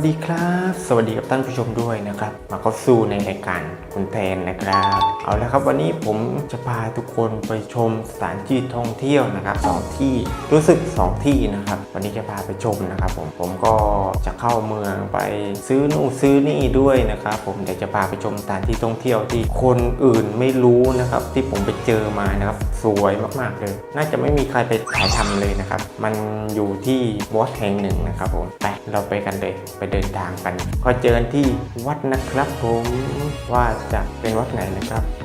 วัสดีครับ สวัสดีกับท่านผู้ชมด้วยนะครับ มาเข้าสู่ในรายการคุณแทนนะครับ เอาละครับวันนี้ผมจะพาทุกคนไปชมสถานที่ท่องเที่ยวนะครับสองที่รู้สึกสองที่นะครับ วันนี้จะพาไปชมนะครับ ผมผมก็จะเข้าเมืองไปซื้อนู่นซื้อนี่ด้วยนะครับ ผมเดี๋ยวจะพาไปชมสถานที่ท่องเที่ยวที่คนอื่นไม่รู้นะครับ ที่ผมไปเจอมานะครับสวยมากๆเลย น่าจะไม่มีใครไปถ่ายทำเลยนะครับ มันอยู่ที่วัดแห่งหนึ่งนะครับผมไปเราไปกันเลยไปเดินทางกัน ขอเจอกันที่วัดนะครับผมว่าจะเป็นวัดไหนนะครับ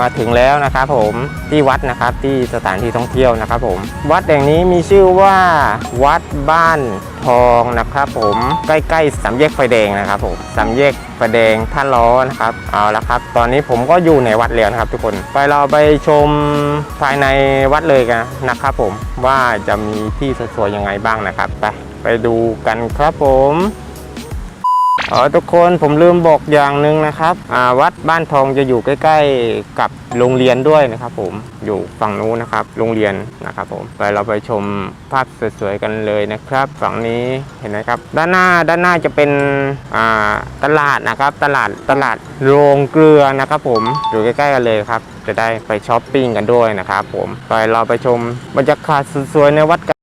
มาถึงแล้วนะครับผมที่วัดนะครับที่สถานที่ท่องเที่ยวนะครับผม วัดแห่งนี้มีชื่อว่าวัดบ้านทองนะครับผมใกล้ๆสามแยกไฟแดงนะครับผมสามแยกไฟแดงท่าล้อนะครับเอาละครับ ตอนนี้ผมก็อยู่ในวัดแล้วนะครับ ทุกคนไปเราไปชมภายในวัดเลยกันนะครับผมว่าจะมีที่สวยๆยังไงบ้างนะครับ ไปไปดูกันครับผม อ๋อทุกคนผมลืมบอกอย่างหนึ่งนะครับวัดบ้านทองจะอยู่ใกล้ ๆ กับโรงเรียนด้วยนะครับ ผมอยู่ฝั่งนู้นนะครับ โรงเรียนนะครับ ผมไปเราไปชมภาพสวยๆกันเลยนะครับ ฝั่งนี้เห็นไหมครับ ด้านหน้าด้านหน้าจะเป็นตลาดนะครับ ตลาดตลาดโรงเกลือนะครับ ผมอยู่ใกล้ๆกันเลยครับ จะได้ไปช้อปปิ้งกันด้วยนะครับ ผมไปเราไปชมบรรยากาศสวยๆในวัดกัน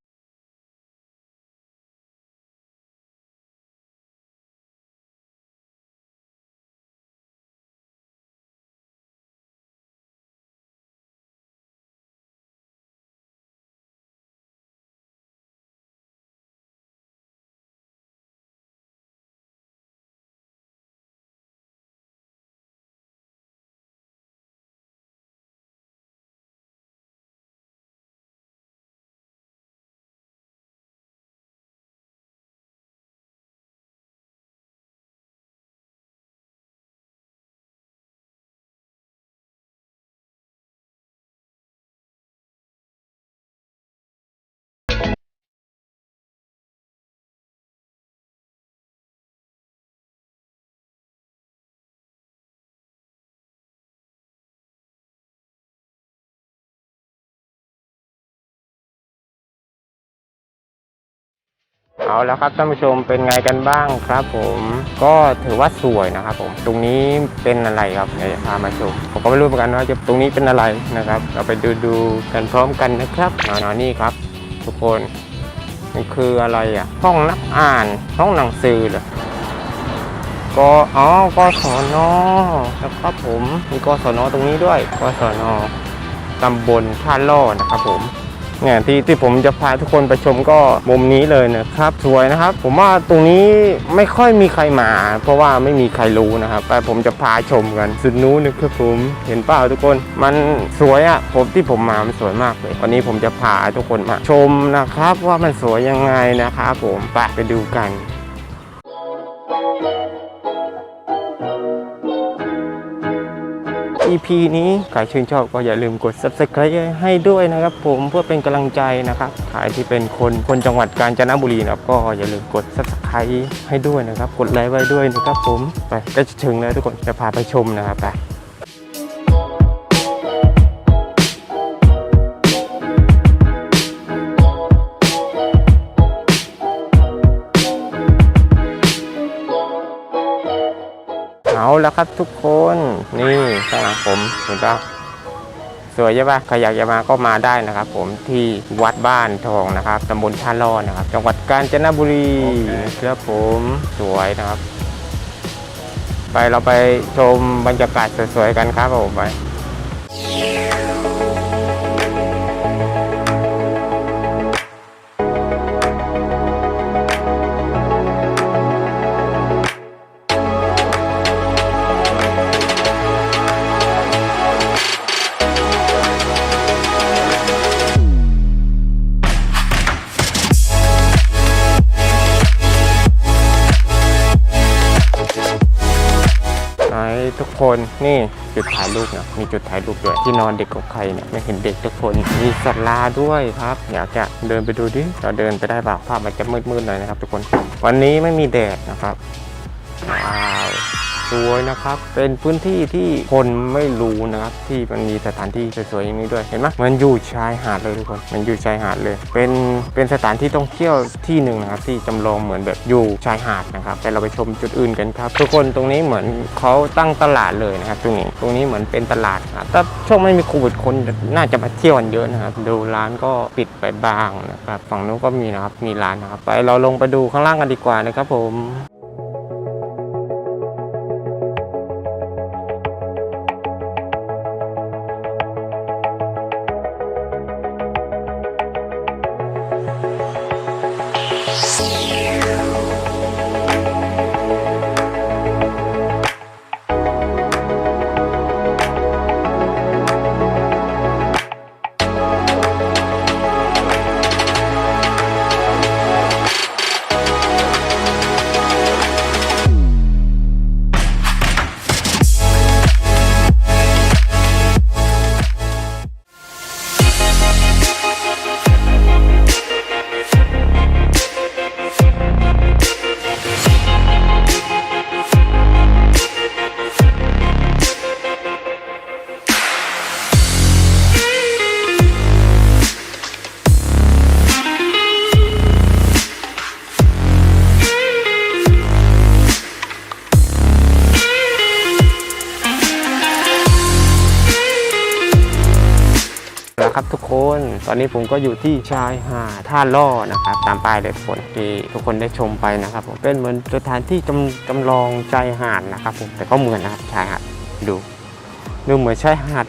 เอาแล้วครับท่านผู้ชมเป็นไงกันบ้างครับผมก็ถือว่าสวยนะครับผมตรงนี้เป็นอะไรครับเดี๋ยวจะพามาชมผมก็ไม่รู้เหมือนกันว่าจะตรงนี้เป็นอะไรนะครับ เราไปดูดูกันพร้อมกันนะครับนอนนี่ครับ ทุกคนมันคืออะไรอะ ห้องนักอ่านห้องหนังสือเหรอก็อ๋อกศนนะครับผมมีกศนตรงนี้ด้วยกศนตำบลท่าล่อนะครับผม เนี่ยที่ที่ผมจะพาทุกคนไปชมก็มุมนี้เลยนะครับสวยนะครับ ผมว่าตรงนี้ไม่ค่อยมีใครมา เพราะว่าไม่มีใครรู้นะครับแต่ผมจะพาชมกันสุดนู้นนะครับผมเห็นเปล่าทุกคน มันสวยอะ่ะผมที่ผมมามันสวยมากเลยวันนี้ผมจะพาทุกคนมาชมนะครับ ว่ามันสวยยังไงนะครับผมไปไปดูกัน EP นี้ใครชื่นชอบก็อย่าลืมกด subscribe ให้ด้วยนะครับผมเพื่อเป็นกำลังใจนะครับใครที่เป็นคนคนจังหวัดกาญจนบุรีนะครับก็อย่าลืมกด subscribe ให้ด้วยนะครับ กดไลค์ไว้ด้วยนะครับผมไปก็จะถึงแล้วทุกคนจะพาไปชมนะครับไป เอาแล้วครับทุกคนนี่ข้างหลังผมเห็นปะสวยใช่ปะใครอยากจะมาก็มาได้นะครับ ผมที่วัดบ้านทองนะครับตำบลท่าล่อนะครับ จังหวัดกาญจนบุรีนะครับผมสวยนะครับ ไปเราไปชมบรรยากาศสวยๆกันครับผมไป คนนี่จุดถ่ายรูปเนาะมีจุดถ่ายรูปด้วยที่นอนเด็กกับใครเนี่ยไม่เห็นเด็กทุกคนมีสัตว์ลาด้วยครับอยากจะเดินไปดูดิเราเดินไปได้เปล่าภาพมันจะมืดๆหน่อยนะครับทุกคน วันนี้ไม่มีแดดนะครับว้าว สวยนะครับ เป็นพื้นที่ที่คนไม่รู้นะครับที่มันมีสถานที่สวยๆอย่างนี้ด้วยเห็นไหมเหมันอยู่ชายหาดเลยทุกคนมันอยู่ชายหาดเลย เป็นเป็นสถานที่ท่องเที่ยวที่หนึ่งนะครับที่จำลองเหมือนแบบอยู่ชายหาดนะครับแต่เราไปชมจุดอื่นกันครับ ทุกคนตรงนี้เหมือนเขาตั้งตลาดเลยนะครับตรงนี้ตรงนี้เหมือนเป็นตลาดครับถ้าช่วงไม่มีโควิดคนน่าจะมาเที่ยวกันเยอะนะครับดูร้านก็ปิดไปบ้างนะครับฝั่งนู้นก็มีนะครับมีร้านนะครับไปเราลงไปดูข้างล่างกันดีกว่านะครับผม ตอนนี้ผมก็อยู่ที่ชายหาดท่าล่อนะครับ ตามป้ายเลยทุกคนที่ทุกคนได้ชมไปนะครับผมเป็นเหมือนสถานที่จำจำลองชายหาดนะครับผมแต่ก็เหมือนนะครับชายหาดดูดูเหมือนชายหาด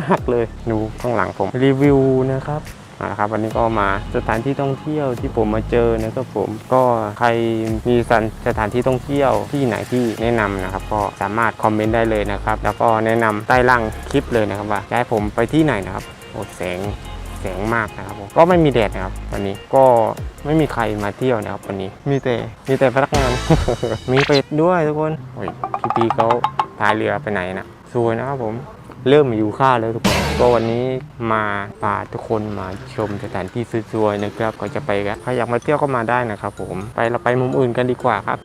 มากเลยดูข้างหลังผมรีวิวนะครับเอาละครับวันนี้ก็มาสถานที่ท่องเที่ยวที่ผมมาเจอนะครับผมก็ใครมีสถานที่ท่องเที่ยวที่ไหนที่แนะนำนะครับ ก็สามารถคอมเมนต์ได้เลยนะครับ แล้วก็แนะนำใต้ล่างคลิปเลยนะครับว่าจะให้ผมไปที่ไหนนะครับโอ้แสง แสงมากนะครับผมก็ไม่มีแดดนะครับวันนี้ก็ไม่มีใครมาเที่ยวนะครับวันนี้มีแต่มีแต่พนักงาน มีเป็ดด้วยทุกคนโอ้ยพี่ปีเขาพายเรือไปไหนนะสวยนะครับผมเริ่มอยู่ค่าแล้วทุกคนก็วันนี้มาพาทุกคนมาชมสถานที่สวยๆนะครับก็จะไปกันใครอยากมาเที่ยวก็มาได้นะครับผมไปเราไปมุมอื่นกันดีกว่าครับ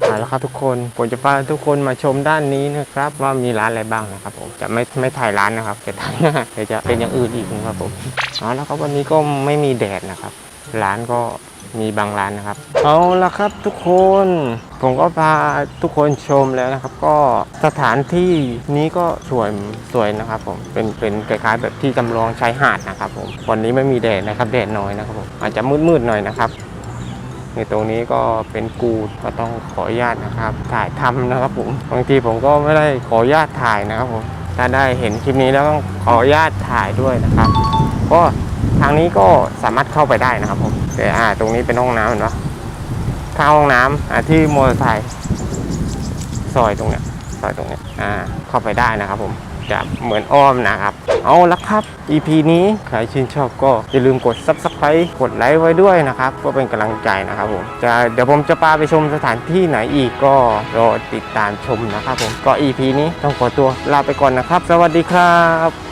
เอาละครับทุกคนผมจะพาทุกคนมาชมด้านนี้นะครับ ว่ามีร้านอะไรบ้างนะครับผมจะไม่ไม่ถ่ายร้านนะครับจะถ่ายหน้าเดี๋ยวจะเป็นอย่างอื่นอีกนะครับผมเอาละครับวันนี้ก็ไม่มีแดดนะครับ ร้านก็มีบางร้านนะครับ เอาละครับทุกคน ผมก็พาทุกคนชมแล้วนะครับ ก็สถานที่นี้ก็สวยสวยนะครับผมเป็นเป็นคล้ายๆแบบที่จำลองชายหาดนะครับผมวันนี้ไม่มีแดดนะครับแดดน้อยนะครับผมอาจจะมืดๆหน่อยนะครับ ในตรงนี้ก็เป็นกูดก็ต้องขออนุญาตนะครับ ถ่ายทำนะครับผมบางทีผมก็ไม่ได้ขออนุญาตถ่ายนะครับผมถ้าได้เห็นคลิปนี้แล้วต้องขออนุญาตถ่ายด้วยนะครับ ก็ทางนี้ก็สามารถเข้าไปได้นะครับผมแต่อ่าตรงนี้เป็นห้องน้ำเห็นปะถ้าห้องน้ำอ่าที่มอเตอร์ไซค์ซอยตรงเนี้ยซอยตรงเนี้ยอ่าเข้าไปได้นะครับผม จะเหมือนอ้อมนะครับ เอาละครับ EP นี้ใครชื่นชอบก็อย่าลืมกด Subscribe กดไลค์ไว้ด้วยนะครับก็เป็นกำลังใจนะครับผมจะเดี๋ยวผมจะพาไปชมสถานที่ไหนอีกก็รอติดตามชมนะครับผมก็ EP นี้ต้องขอตัวลาไปก่อนนะครับ สวัสดีครับ